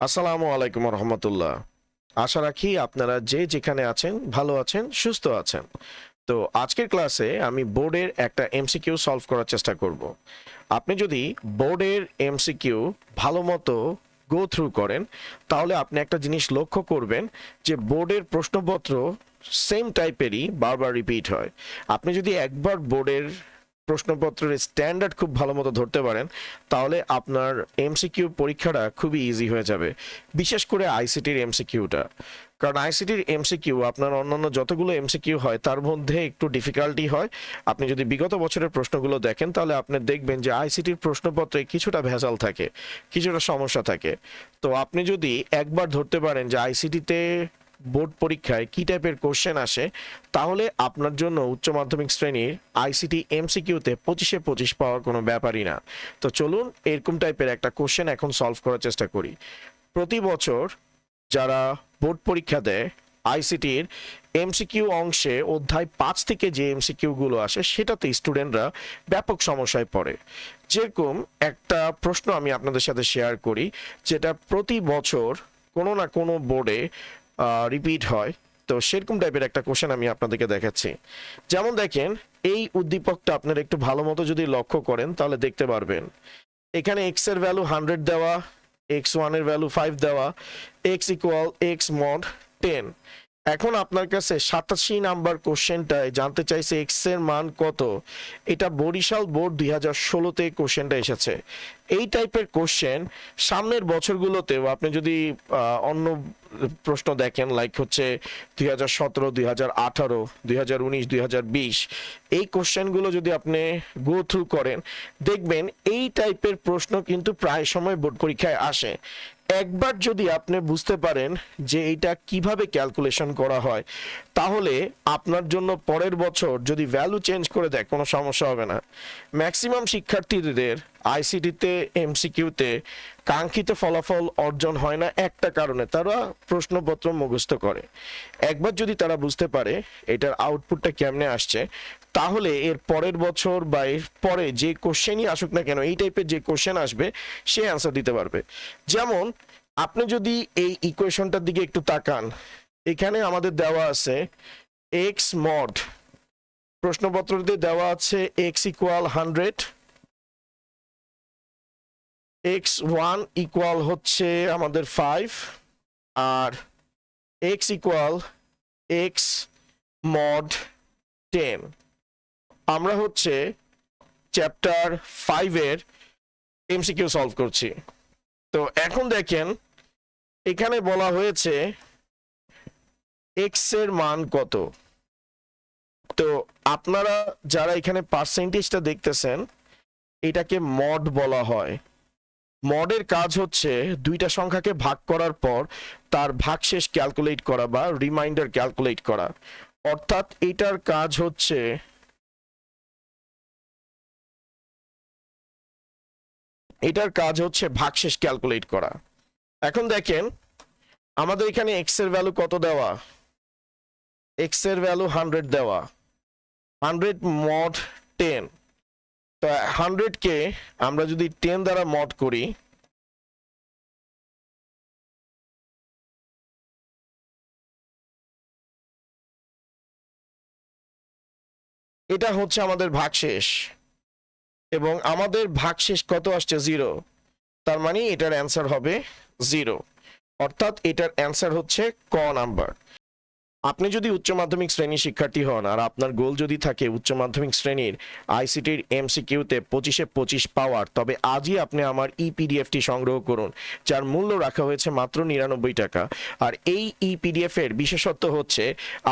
আসসালামু আলাইকুম রহমতুল্লাহ। আশা রাখি আপনারা যে যেখানে আছেন, ভালো আছেন, সুস্থ আছেন। তো আজকের ক্লাসে আমি বোর্ডের একটা এমসিকিউ সলভ করার চেষ্টা করব। আপনি যদি বোর্ডের এমসিকিউ ভালো মতো গো থ্রু করেন, তাহলে আপনি একটা জিনিস লক্ষ্য করবেন যে বোর্ডের প্রশ্নপত্র সেম টাইপেরই বারবার রিপিট হয়। আপনি যদি একবার বোর্ডের প্রশ্নপত্রের স্ট্যান্ডার্ড খুব ভালো মতো ধরতে পারেন, তাহলে আপনার এমসিকিউ পরীক্ষাটা খুবই ইজি হয়ে যাবে। বিশেষ করে আইসিটির এমসিকিউটা কারণ আইসিটির এমসিকিউ আপনার অন্যান্য যতগুলো এমসিকিউ হয়, তার মধ্যে একটু ডিফিকাল্টি হয়। আপনি যদি বিগত বছরের প্রশ্নগুলো দেখেন, তাহলে আপনি দেখবেন যে আইসিটির প্রশ্নপত্রে কিছুটা ভেজাল থাকে, কিছুটা সমস্যা থাকে। তো আপনি যদি একবার ধরতে পারেন যে আইসিটিতে বোর্ড পরীক্ষায় কি টাইপের কোশ্চেন আসে, তাহলে আপনার জন্য উচ্চ মাধ্যমিক শ্রেণির আইসিটি এমসিকিউতে পঁচিশে পঁচিশ পাওয়ার কোনো ব্যাপারই না। তো চলুন এরকম টাইপের একটা কোশ্চেন এখন সলভ করার চেষ্টা করি। প্রতি বছর যারা বোর্ড পরীক্ষা দেয় আইসিটির এমসিকিউ অংশে অধ্যায় পাঁচ থেকে যে এমসিকিউগুলো আসে, সেটাতে স্টুডেন্টরা ব্যাপক সমস্যায় পড়ে। যেরকম একটা প্রশ্ন আমি আপনাদের সাথে শেয়ার করি, যেটা প্রতি বছর কোনো না কোনো বোর্ডে রিপিট হয়। তো সেরকম টাইপের একটা কোশ্চেন আমি আপনাদেরকে দেখাচ্ছি। যেমন দেখেন, এই উদ্দীপকটা আপনারা একটু ভালো মতো যদি লক্ষ্য করেন, তাহলে দেখতে পারবেন। এখানে এক্সের ভ্যালু হান্ড্রেড দেওয়া এক্স ওয়ানের ভ্যালু ফাইভ দেওয়া x equal x mod ten এখন আপনার কাছে সাতাশি নাম্বার কোশ্চেনটায় জানতে চাইছে এক্সের মান কত? এটা বরিশাল বোর্ড দুই হাজার ষোলোতে কোশ্চেনটা এসেছে। এই টাইপের কোশ্চেন সামনের বছরগুলোতেও আপনি যদি অন্য প্রশ্ন দেখেন লাইক হচ্ছে দুই হাজার সতেরো, দুই হাজার আঠারো, দুই হাজার উনিশ হাজার বিশ, এই কোশ্চেনগুলো যদি আপনি গো থ্রু করেন, দেখবেন এই টাইপের প্রশ্ন কিন্তু প্রায় সময় বোর্ড পরীক্ষায় আসে। একবার যদি আপনি বুঝতে পারেন যে এটা কীভাবে ক্যালকুলেশন করা হয়, তাহলে আপনার জন্য পরের বছর যদি ভ্যালু চেঞ্জ করে দেয়, কোনো সমস্যা হবে না। ম্যাক্সিমাম শিক্ষার্থীদের আইসিটিতে এমসিকিউতে কাঙ্ক্ষিত ফলাফল অর্জন হয় না একটা কারণে। তারা প্রশ্নপত্র মুখস্থ করে। একবার যদি তারা বুঝতে পারে এটার আউটপুটটা কেমনে আসছে, তাহলে এর পরের বছর বা এর পরে যে কোশ্চেনই আসুক না কেন, এই টাইপের যে কোশ্চেন আসবে, সে অ্যান্সার দিতে পারবে। যেমন, আপনি যদি এই ইকুয়েশনটার দিকে একটু তাকান, এখানে আমাদের দেওয়া আছে এক্স মড প্রশ্নপত্রতে দেওয়া আছে x equal hundred x one equal হচ্ছে আমাদের ফাইভ আর x equal x mod ten আমরা হচ্ছে চ্যাপ্টার ফাইভের এমসিকিউ সলভ করছি। তো এখন দেখেন, এখানে বলা হয়েছে এক্সের মান কত। তো আপনারা যারা এখানে পার্সেন্টেজটা দেখতেছেন, এটাকে মড বলা হয়। মডের কাজ হচ্ছে দুইটা সংখ্যাকে ভাগ করার পর তার ভাগশেষ ক্যালকুলেট করা বা রিমাইন্ডার ক্যালকুলেট করা। অর্থাৎ এটার কাজ হচ্ছে এটার কাজ হচ্ছে ভাগশেষ ক্যালকুলেট করা। এখন দেখেন, আমাদের এখানে এক্সের ভ্যালু কত দেওয়া? এক্সের ভ্যালু হান্ড্রেড দেওয়া। হান্ড্রেড মড টেন তো হান্ড্রেডকে আমরা যদি টেন দ্বারা মড করি, এটা হচ্ছে আমাদের ভাগশেষ। এবং আমাদের ভাগশেষ কত আসছে? জিরো তার মানে এটার অ্যান্সার হবে জিরো অর্থাৎ এটার অ্যান্সার হচ্ছে ক নাম্বার আপনি যদি উচ্চ মাধ্যমিক শ্রেণির শিক্ষার্থী হন আর আপনার গোল যদি থাকে উচ্চ মাধ্যমিক শ্রেণির আইসিটির এমসিকিউতে পঁচিশে পঁচিশ পাওয়ার, তবে আজই আপনি আমার ই পিডিএফটি সংগ্রহ করুন, যার মূল্য রাখা হয়েছে মাত্র নিরানব্বই টাকা। আর এই ই পিডিএফ এর বিশেষত্ব হচ্ছে,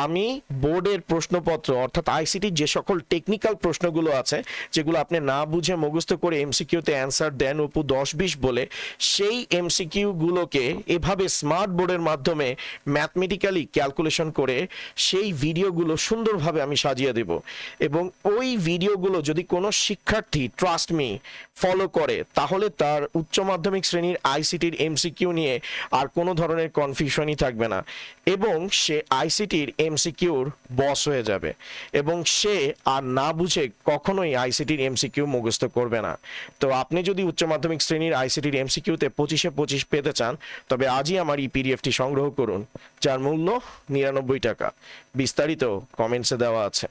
আমি বোর্ডের প্রশ্নপত্র অর্থাৎ আইসিটির যে সকল টেকনিক্যাল প্রশ্নগুলো আছে, যেগুলো আপনি না বুঝে মুখস্থ করে এমসিকিউতে অ্যান্সার দেন অপু দশ বিশ বলে, সেই এমসিকিউ গুলোকে এভাবে স্মার্ট বোর্ডের মাধ্যমে ম্যাথমেটিক্যালি ক্যালকুলেশন করে করে সেই ভিডিওগুলো সুন্দরভাবে আমি সাজিয়ে দেব। এবং ওই ভিডিওগুলো যদি কোনো শিক্ষার্থী ট্রাস্ট মি ফলো করে, তাহলে তার উচ্চ মাধ্যমিক শ্রেণির আইসিটির এমসিকিউ নিয়ে আর কোনো ধরনের কনফিউশনই থাকবে না। এবং সে আইসিটির এমসিকিউর বস হয়ে যাবে এবং সে আর না বুঝে কখনোই আইসিটির এমসিকিউ মুখস্থ করবে না। তো আপনি যদি উচ্চ মাধ্যমিক শ্রেণির আইসিটির এমসিকিউতে পঁচিশে পঁচিশ পেতে চান, তবে আজই আমার ইপিডিএফটি পিডিএফটি সংগ্রহ করুন, যার মূল্য নিরানব্বই টাকা। বিস্তারিত কমেন্টসে দেওয়া আছে।